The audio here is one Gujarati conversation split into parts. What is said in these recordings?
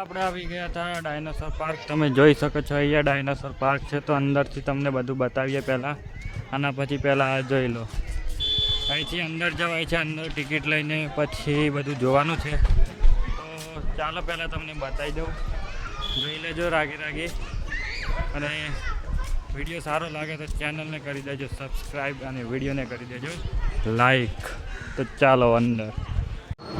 આપણે આવી ગયા હતા ડાયનાસોર પાર્ક તમે જોઈ શકો છો, અહીંયા ડાયનાસોર પાર્ક છે. તો અંદરથી તમને બધું બતાવીએ પહેલાં. આના પછી પહેલાં આ જોઈ લો. અહીંથી અંદર જવાય છે, અંદર ટિકિટ લઈને પછી બધું જોવાનું છે. તો ચાલો પહેલાં તમને બતાવી દઉં. જોઈ લેજો રાગી રાગી. અને વીડિયો સારો લાગે તો ચેનલને કરી દેજો સબસ્ક્રાઈબ અને વિડીયોને કરી દેજો. લાઈક તો ચાલો અંદર.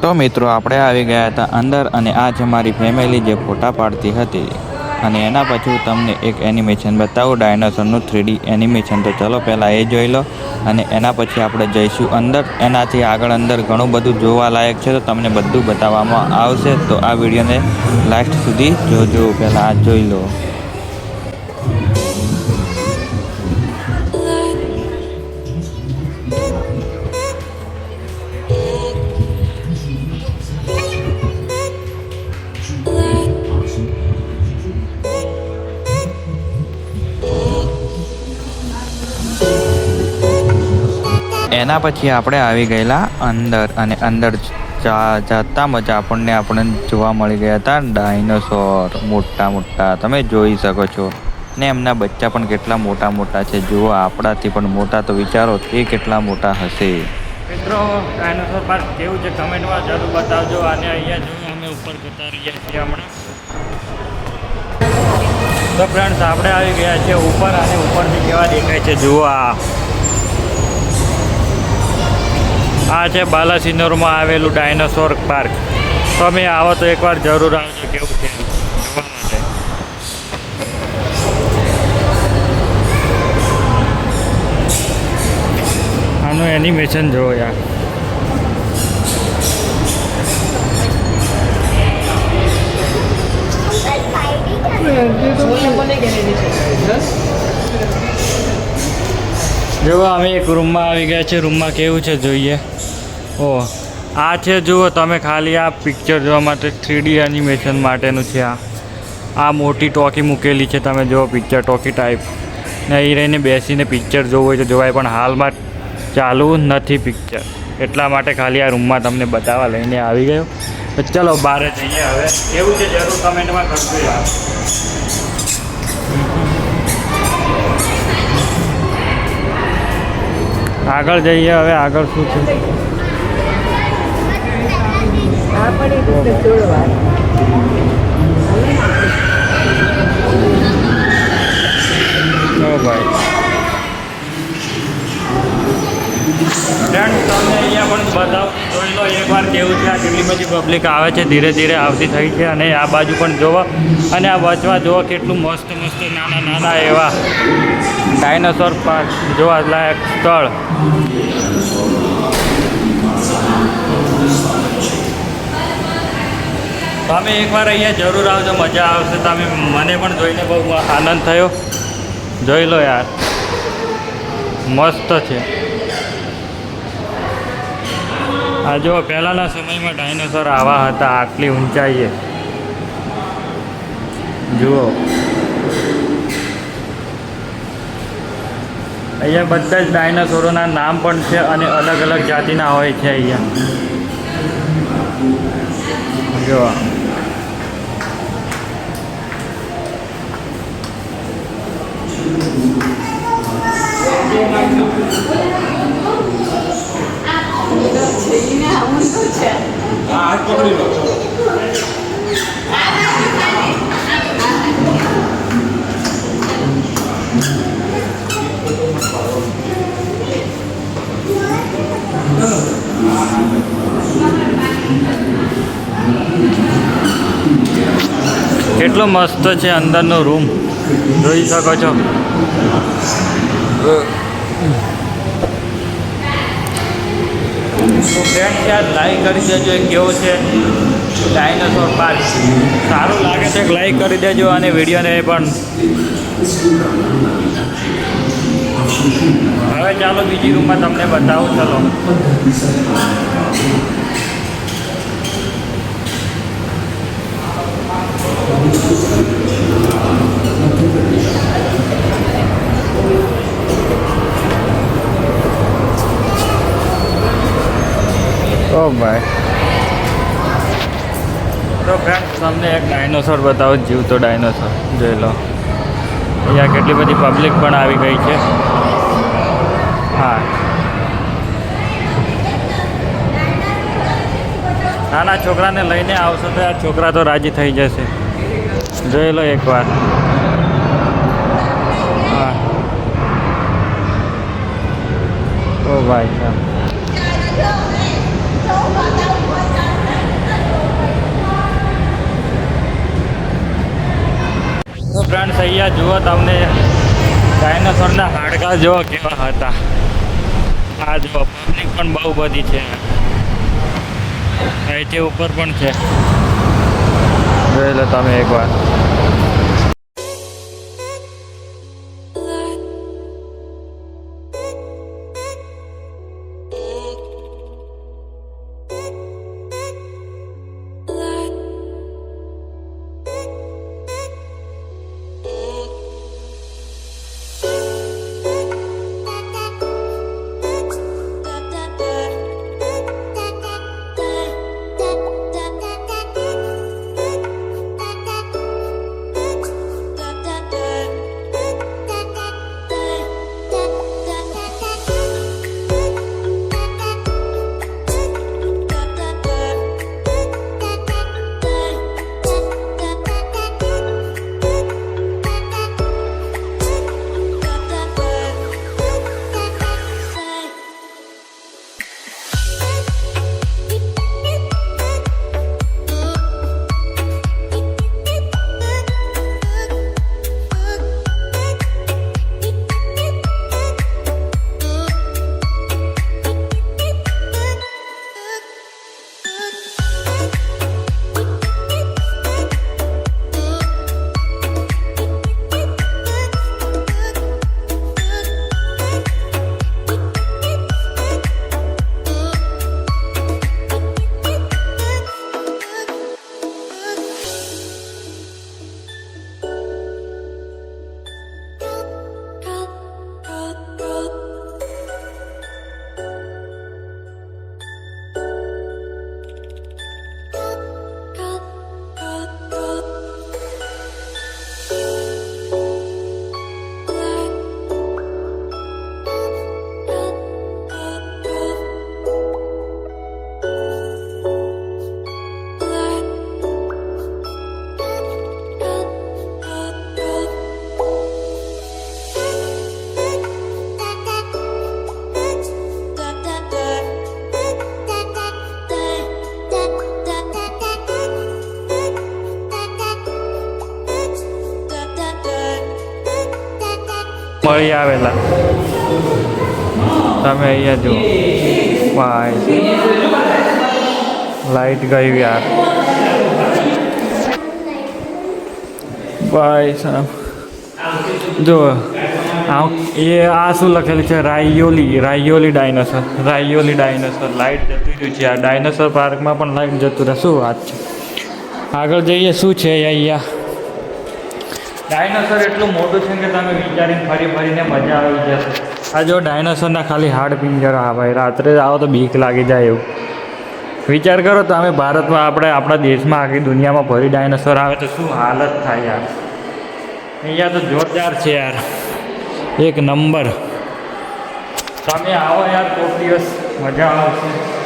તો મિત્રો, આપણે આવી ગયા હતા અંદર અને આ જ મારી ફેમિલી જે ફોટા પાડતી હતી અને એના પછી તમને એક એનિમેશન બતાવું ડાયનોસરનું થ્રીડી એનિમેશન તો ચલો પહેલાં એ જોઈ લો અને એના પછી આપણે જઈશું અંદર. એનાથી આગળ અંદર ઘણું બધું જોવાલાયક છે, તો તમને બધું બતાવવામાં આવશે. તો આ વિડીયોને લાસ્ટ સુધી જોજો. પહેલાં આ જોઈ લો. એના પછી આપણે આવી ગયેલા અંદર અને અંદર જા- જતા મજા આપણને આપણને જોવા મળી ગયા હતા. ડાયનોસોર, મોટા મોટા, તમે જોઈ શકો છો. ને એમના બચ્ચા પણ કેટલા મોટા મોટા છે. જુઓ, આપણાથી પણ મોટા તો વિચારો તે કેટલા મોટા હશે. મિત્રો, ડાયનોસોર પાર્ક કેવું છે? કમેન્ટમાં જરૂર બતાવજો. અને અહીંયા જો અમે ઉપર જતા રહીએ છીએ હમણાં. તો ફ્રેન્ડ્સ આપણે આવી ગયા છીએ ઉપર અને ઉપરથી કેવા દેખાય છે? જુઓ આ. આ છે બાલાસિનોરમાં આવેલું ડાયનોસોર પાર્ક. તમે આવો તો એકવાર જરૂર આવજો, કેવું છે? જોવા માટે આનું એનિમેશન જોવો યાર. જો અમે એક રૂમમાં આવી ગયા છે રૂમમાં કેવું છે, જોઈએ. ઓ, આ છે, જુઓ, તમે ખાલી આ પિક્ચર જોવા માટે થ્રીડી એનિમેશન માટેનું છે આ. આ મોટી ટોકી મૂકેલી છે, તમે જુઓ પિક્ચર ટોકી ટાઈપ ને અહીં રહીને બેસીને પિક્ચર જોવું હોય તો જોવાય, પણ હાલમાં ચાલુ નથી પિક્ચર એટલા માટે ખાલી આ રૂમમાં તમને બતાવવા લઈને આવી ગયો. તો ચલો બહાર જઈએ હવે. એવું છે, જરૂર કમેન્ટમાં કરજો યાર. આગળ જઈએ હવે, આગળ શું છે? પબ્લિક આવે છે ધીરે ધીરે આવતી થઈ છે અને આ બાજુ પણ જોવો, અને આ વચવા જુઓ કેટલું મસ્ત મસ્ત નાના નાના એવા ડાયનાસોર પાર્ક જોવા લાયક સ્થળ. તમે એકવાર અહીંયા જરૂર આવજો, મજા આવશે. તમે મને પણ જોઈને બહુ આનંદ થયો. જોઈ લો યાર. મસ્ત છે. આ જો પહેલાંના સમયમાં ડાયનોસોર આવા હતા, આટલી ઊંચાઈએ જુઓ. અહીંયા બધા જ ડાયનાસોરોના નામ પણ છે અને અલગ અલગ જાતિના હોય છે અહીંયા. જો કેટલો મસ્ત છે અંદરનો રૂમ જોઈ શકો છો. તો ફ્રેન્ડ યાર લાઈક કરી દેજો કેવો છે? ડાયનોસોર પાર્ક સારું લાગે છે લાઈક કરી દેજો અને વિડીયોને પણ. હવે ચાલો બીજી રૂમમાં તમને બતાવું, ચલો. ભાઈ. તો તમને એક ડાયનોસોર બતાવો, જીવતો ડાયનોસોર જોઈ લો. અહીંયા કેટલી બધી પબ્લિક પણ આવી ગઈ છે. હા. નાના છોકરાને લઈને આવશો તો આ છોકરા તો રાજી થઈ જશે. જોઈ લો એકવાર. હા. ઓ ભાઈ સાહેબ. તો ફ્રેન્ડ્સ અહીંયા જુઓ તમને ડાયનોસોરના હાડકા જુઓ કેવા હતા. આ જુઓ પબ્લિક પણ બહુ બધી છે. અહીંથી ઉપર પણ છે. જોઈ લો તમે એકવાર. મળી આવેલા. તમે અહીંયા જુઓ. ભાઈ લાઈટ ગઈ યાર. ભાઈ સાહેબ. જો એ આ શું લખેલું છે? Raiyoli Raiyoli dinosaur Raiyoli dinosaur. Light જતું રહ્યું છે. આ ડાયનોસર પાર્કમાં પણ લાઈટ જતું રહે. શું વાત છે? આગળ જઈએ. શું છે અહીંયા? ડાયનોસર એટલું મોટું છે કે તમે વિચારીને ફરી ફરીને મજા આવી જશે. આ જો ડાયનોસરના ખાલી હાડ પિંજરા ભાઈ, રાત્રે આવો તો બીક લાગી જાય એવું. વિચાર કરો તો અમે ભારતમાં આપણે, આપણા દેશમાં આખી દુનિયામાં ફરી ડાયનોસર આવે તો શું હાલત થાય યાર. અહીંયા તો જોરદાર છે યાર. એક નંબર. તમે આવો યાર કોઈક દિવસ મજા આવશે.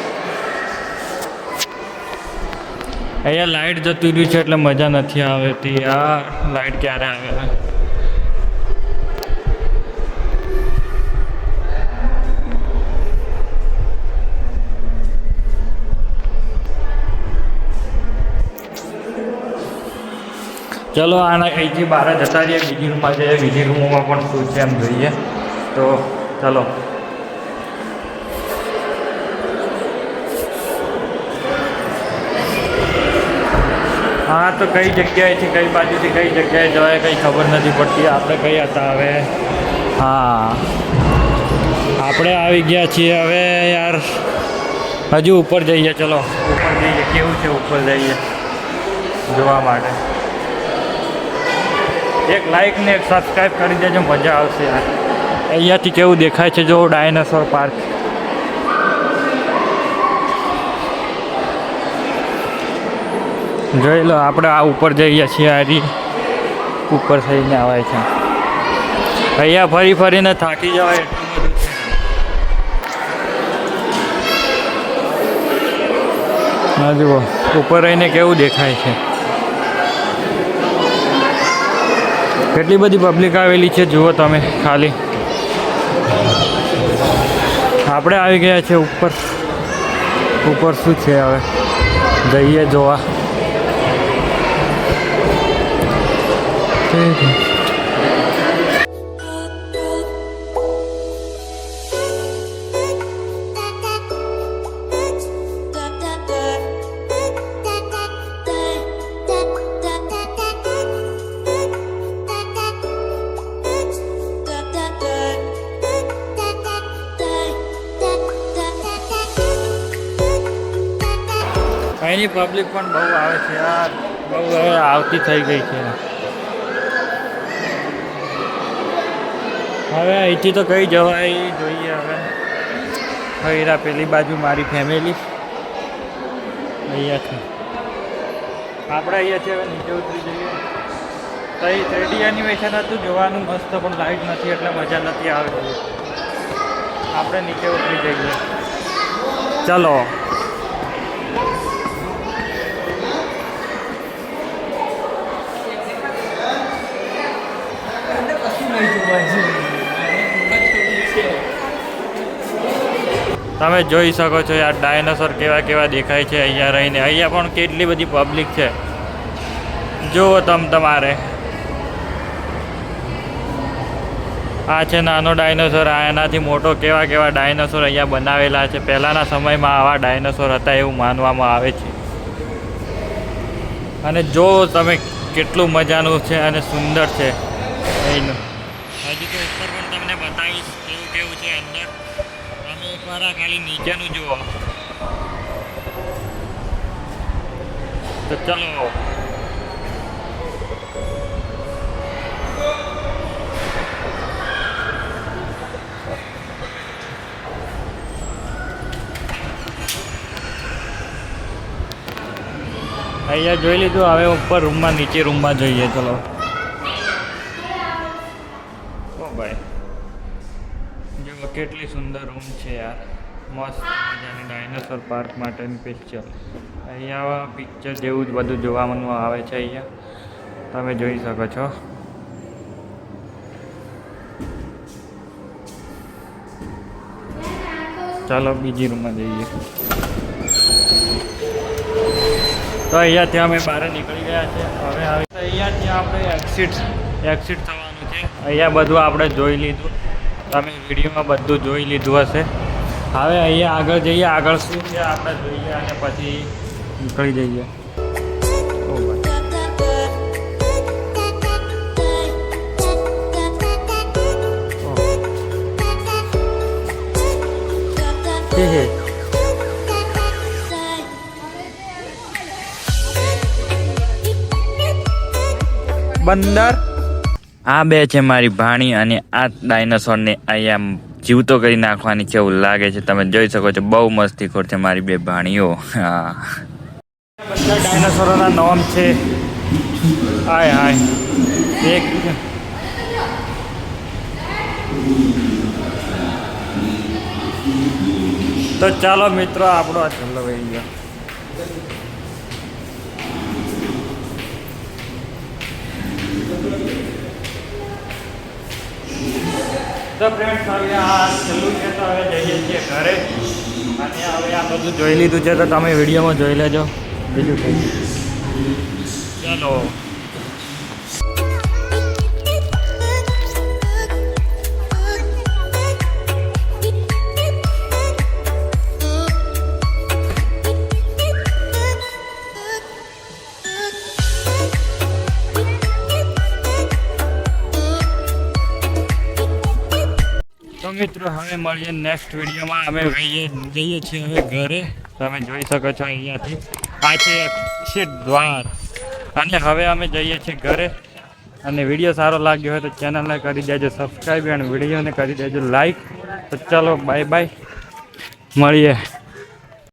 અહીંયા લાઇટ જતી રહ્યું છે એટલે મજા નથી આવતી. આ લાઇટ ક્યારે આવે? ચલો, આના અહીંથી બહાર જતા રહીએ બીજી રૂમમાં જઈએ બીજી રૂમમાં પણ શું છે એમ જોઈએ. તો, ચલો. હા તો કઈ જગ્યાએથી કઈ બાજુથી કઈ જગ્યાએ જવાય કંઈ ખબર નથી પડતી. આપણે કઈ હતા હવે? હા. આપણે આવી ગયા છીએ હવે યાર. હજુ ઉપર જઈએ ચલો. ઉપર જઈએ. કેવું છે ઉપર જઈએ? જોવા માટે. એક લાઈક ને એક સબસ્ક્રાઈબ કરી દેજો મજા આવશે યાર. અહીંયાથી કેવું દેખાય છે? જો ડાયનાસોર પાર્ક જોઈ લો, આપણે આ ઉપર જઈએ છીએ હારી. ઉપર થઈને આવે છે. અહીંયા ફરી ફરીને થાકી જવાય હા જુઓ, ઉપર રહીને કેવું દેખાય છે. કેટલી બધી પબ્લિક આવેલી છે, જુઓ તમે ખાલી. આપણે આવી ગયા છે ઉપર. ઉપર શું છે હવે? જઈએ જોવા. અહીંની પબ્લિક પણ બહુ આવે છે યાર બહુ હવે આવતી થઈ ગઈ છે હવે અહીંથી તો કઈ જવાય, જોઈએ હવે. હૈરા પેલી બાજુ મારી ફેમિલી અહીંયાથી. આપણે અહીંયાથી હવે નીચે ઉતરી જઈએ. તો એ થ્રીડી એનિમેશન હતું, જોવાનું મસ્ત, પણ લાઈટ નથી, એટલે મજા નથી આવતી. આપણે નીચે ઉતરી જઈએ. ચલો. તમે જોઈ શકો છો યાર, ડાયનોસોર કેવા કેવા દેખાય છે અહીંયા રહીને. અહીંયા પણ કેટલી બધી પબ્લિક છે. જુઓ તમ તમારે. આ છે નાનો ડાયનોસોર એનાથી મોટો કેવા કેવા ડાયનોસોર અહીંયા બનાવેલા છે. પહેલાંના સમયમાં આવા ડાયનોસોર હતા એવું માનવામાં આવે છે. અને જો તમે કેટલું મજાનું છે અને સુંદર છે. અહીંનું હજી તો ઉપર પણ તમને બતાવીશ કેવું કેવું છે અંદર આ ખાલી નીચેનું જુઓ. તો ચલો. અહીંયા જોઈ લીધું, હવે ઉપર રૂમમાં નીચે રૂમમાં જોઈએ, ચલો. કેટલી સુંદર રૂમ છે યાર. મસ્ત મજાની ડાયનોસોર પાર્ક માટેની પિક્ચર અહીંયા પિક્ચર જેવું જ બધું જોવાનું આવે છે અહીંયા. તમે જોઈ શકો છો. ચાલો બીજી રૂમમાં જઈએ. તો અહીંયાથી અમે બહાર નીકળી ગયા છે. હવે અહીંયા અહીંયાથી આપણે એક્સિટ એક્સિટ થવાનું છે. અહીંયા બધું આપણે જોઈ લીધું. તમે વિડીયોમાં બધું જોઈ લીધું હશે. હવે અહીંયા આગળ જઈએ આગળ શું છે આપણે જોઈએ અને પછી નીકળી જઈએ. હે હે. બંદર. આ બે છે મારી ભાણી અને આ ડાયનાસોરને અહીંયા જીવતો કરી નાખવાની છે એવું લાગે છે તમે જોઈ શકો છો, બહુ મસ્તીખોર છે મારી બે ભાણીઓ. હા. ડાયનાસોરોના નામ છે હાય હાય, એક તો ચાલો મિત્રો, આપણો આ છેલ્લો વીડિયો તો ફ્રેન્ડ્સ હવે આ છેલ્લું છે તો હવે જઈએ છીએ ઘરે. અને હવે આ બધું જોઈ લીધું છે તો તમે વિડીયોમાં જોઈ લેજો. બીજું ચાલો. મિત્રો, હવે મળીએ નેક્સ્ટ વિડીયોમાં. અમે જઈએ જઈએ છીએ હવે ઘરે. તમે જોઈ શકો છો અહીંયાથી. આ છે દ્વાર. અને હવે અમે જઈએ છીએ ઘરે. અને વીડિયો સારો લાગ્યો હોય તો ચેનલને કરી દેજો સબસ્ક્રાઈબ અને વિડીયોને કરી દેજો લાઈક તો ચાલો બાય બાય મળીએ.